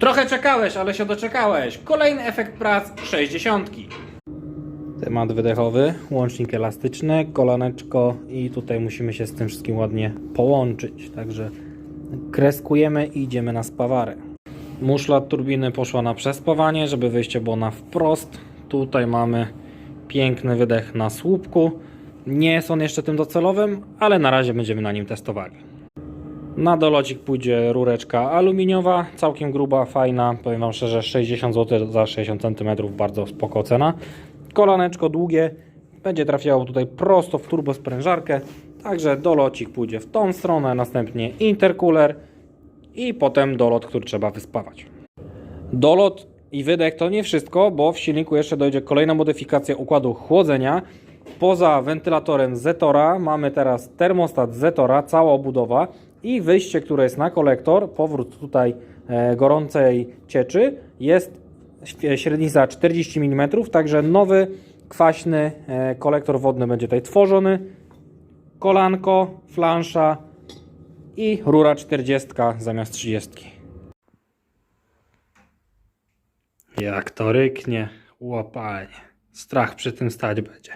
Trochę czekałeś, ale się doczekałeś. Kolejny efekt prac 60. Temat wydechowy, łącznik elastyczny, kolaneczko i tutaj musimy się z tym wszystkim ładnie połączyć. Także kreskujemy i idziemy na spawarę. Muszla turbiny poszła na przespawanie, żeby wyjście było na wprost. Tutaj mamy piękny wydech na słupku. Nie jest on jeszcze tym docelowym, ale na razie będziemy na nim testowali. Na dolocik pójdzie rureczka aluminiowa, całkiem gruba, fajna. Powiem Wam szczerze, 60 zł za 60 cm, bardzo spoko cena. Kolaneczko długie, będzie trafiało tutaj prosto w turbosprężarkę. Także dolocik pójdzie w tą stronę, następnie intercooler i potem dolot, który trzeba wyspawać. Dolot i wydech to nie wszystko, bo w silniku jeszcze dojdzie kolejna modyfikacja układu chłodzenia. Poza wentylatorem Zetora mamy teraz termostat Zetora, cała obudowa i wyjście, które jest na kolektor, powrót tutaj e, gorącej cieczy jest średnica 40 mm, także nowy kwaśny e, kolektor wodny będzie tutaj tworzony. Kolanko, flansza i rura 40 zamiast 30. Jak to ryknie, łopanie. Strach przy tym stać będzie.